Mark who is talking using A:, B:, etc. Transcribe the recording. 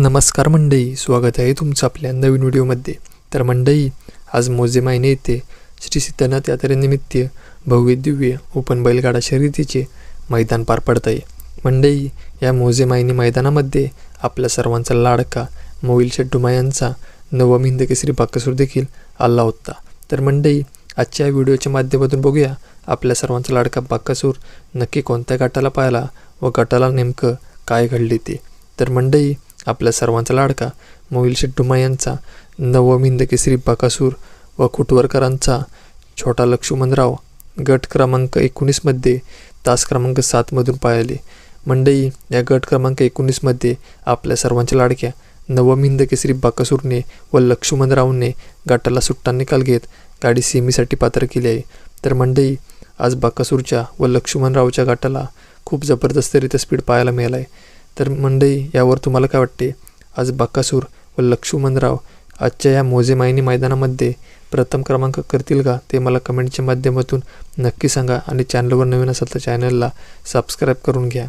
A: नमस्कार मंडई स्वागत आहे तुमचं आपल्या नवीन व्हिडिओमध्ये. तर मंडई आज मोजे मायने येथे श्री सिद्धनाथ यात्रेनिमित्त भव्य दिव्य ओपन बैलगाडा शर्यतीचे मैदान पार पडत आहे मंडई या मोजे मायनी मैदानामध्ये आपल्या सर्वांचा लाडका मोईल शेट्टुमा यांचा नवम हिंदकेसरी बाकसूर देखील आला होता. तर मंडई आजच्या व्हिडिओच्या माध्यमातून बघूया आपल्या सर्वांचा लाडका बाकासूर नक्की कोणत्या गटाला पाहिला व गटाला नेमकं काय घडले ते. तर मंडई आपल्या सर्वांचा लाडका. मोहिल शेट्टुमा यांचा नवमिंद केसरी बाकासूर व खुटवरकरांचा छोटा लक्ष्मणराव गट क्रमांक एकोणीसमध्ये तास क्रमांक सातमधून पाळले. मंडई या गट क्रमांक एकोणीसमध्ये आपल्या सर्वांच्या लाडक्या नवमिंद केसरी बाकासूरने व लक्ष्मणरावने गटाला सुट्टा निकाल घेत गाडी सेमीसाठी पात्र केली आहे. तर मंडई आज बाकासूरच्या व लक्ष्मणरावच्या गटाला खूप जबरदस्तरित्या स्पीड पाहायला मिळाला आहे तर मंडई यावर तुम्हाला काय वाटते? आज बाकासूर व लक्ष्मणराव आजच्या या मोजे मायनी मैदानामध्ये प्रथम क्रमांक करतील का ते मला कमेंटच्या माध्यमातून नक्की सांगा आणि चॅनलवर नवीन असाल तर चॅनलला सबस्क्राईब करून घ्या.